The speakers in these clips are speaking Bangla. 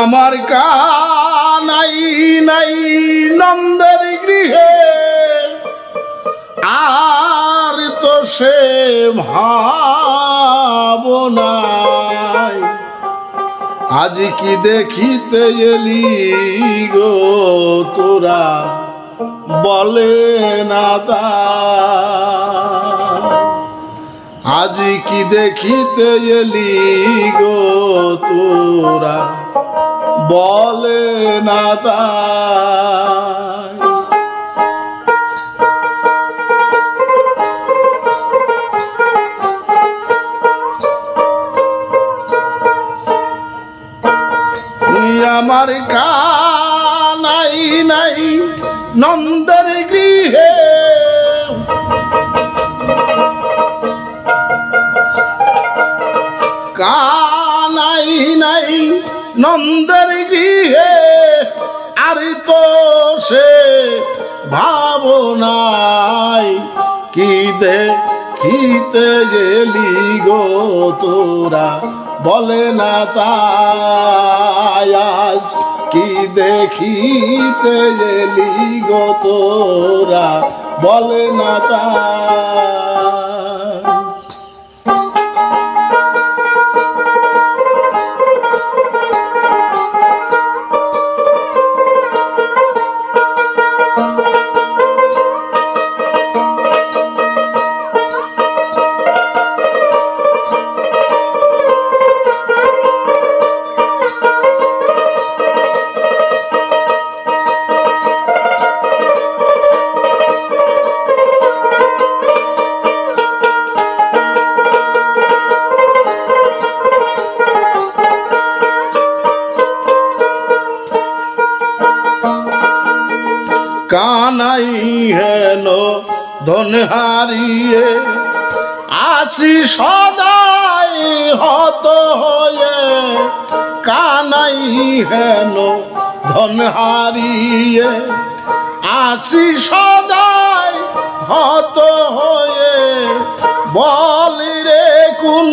আমার কানাই নাই নন্দের গৃহে। আর তো সে ভাবনাই। আজ কি দেখিতে এলি গো তোরা? বলে না তা আজ কি দেখিতে এলি গো তোরা? বলে না আমার কানাই নাই নন্দের গৃহে কানাই নাই, নন্দের গৃহে, আর তো সে ভাবনাই, কি দেখিতে গেলি গো তোরা? বলে না তাই আজ কি দেখিতে গেলি গো তোরা? বলে না তাই কানাই হেন, ধন হারিয়ে আসি সদাই হত হয়ে। কানাই হেন, ধন হারিয়ে আসি সদাই হত হয়ে। বলি রে কোন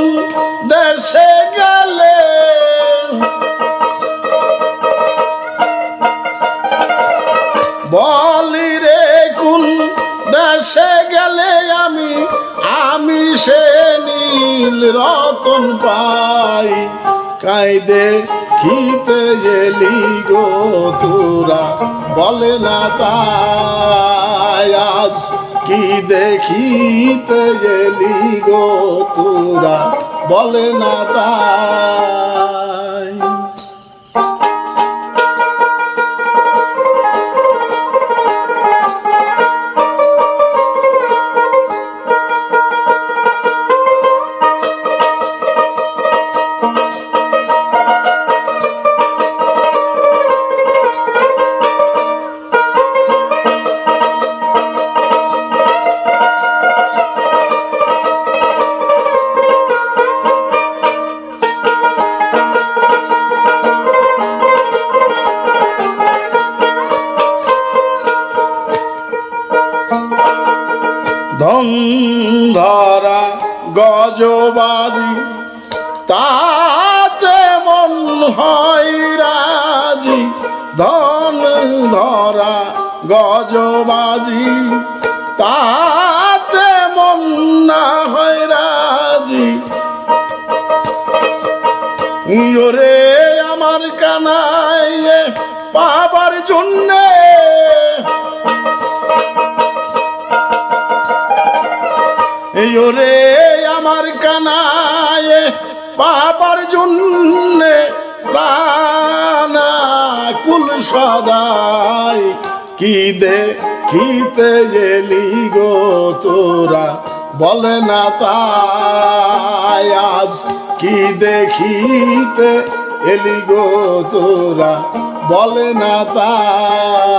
দেশে গেলে আমি আমি সে নীল রতন পাই। কায়দে খিতে গেলি গো তোরা, বলে না তাই আজ কি দেখিতে গেলি গো তোরা, বলে না তাই। ধরা গজবাদি, তাতে মন হয় রাজি। ধন ধরা গজবাজি তাতে মন না হয় রাজি। ওরে এই আমার কানায় পাপার জন্য প্রাণা কুল সদাই। কি দে খিতে গেলি গো তোরা, বলে না তাই আজ কি দেখিতে এলি গো তোরা, বলে না তাই।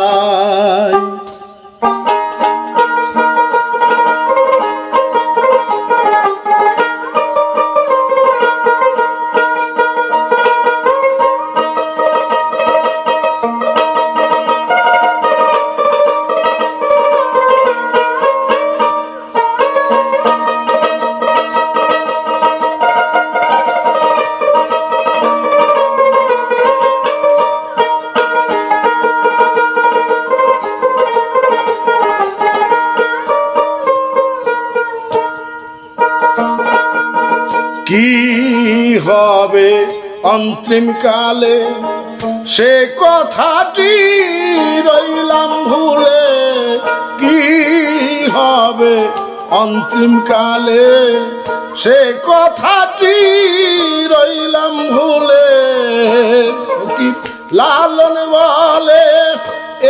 হবে অন্তিম কালে। সে কথাটি রইলাম ভুলে। কি হবে অন্তিম কালে? সে কথাটি রইলাম ভুলে। কি লালন বলে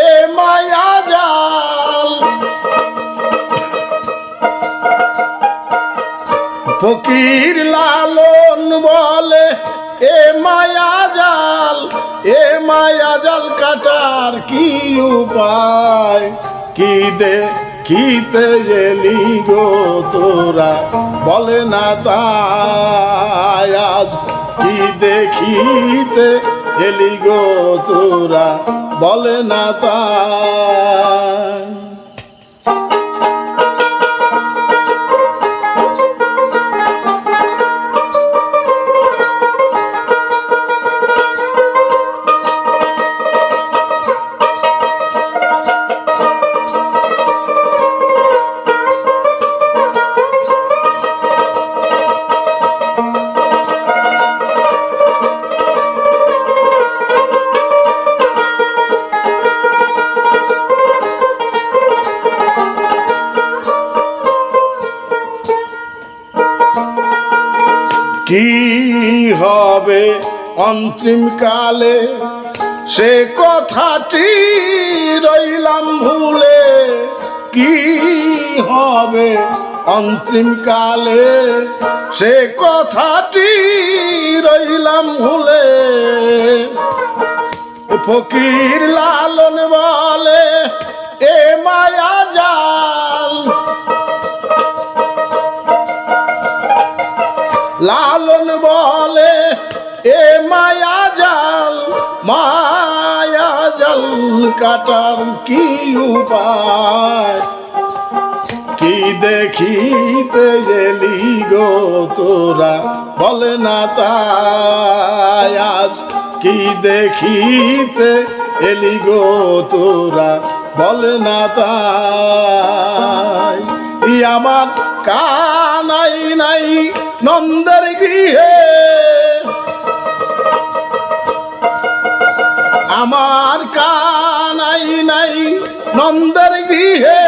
এ মায়া জাল। ফকির লালন এ মায়া জল কাটার কি উপায়? কি দে কিতে এলি গো তোরা? বলে না তাই কি দেখিতে এলি গো তোরা? বলে না তাই। কি হবে অন্তিম কালে? সে কথাটি রইলাম ভুলে। কি হবে অন্তিম কালে? সে কথাটি রইলাম ভুলে। ফকির লালন বলে কাটার কি উপায়? কি দেখিতে গেলি গো তোরা? বলে না তাই আজ কি দেখিতে এলি গো তোরা? বলে না তাই। আমার কানাই নাই নন্দের গৃহে। আমার নাই নন্দের গৃহে,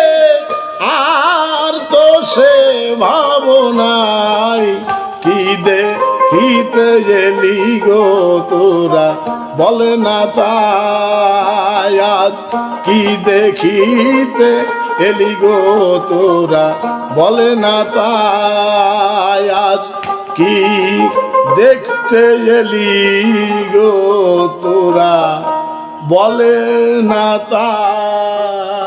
আর তো সে ভাবনাই কি দে হিতে গেলি গো তোরা? বলে না তাই আজ কি দেখিতে এলি গো তোরা? বলে না তাই আজ কি দেখতে এলি গো তোরা? বলে না তা।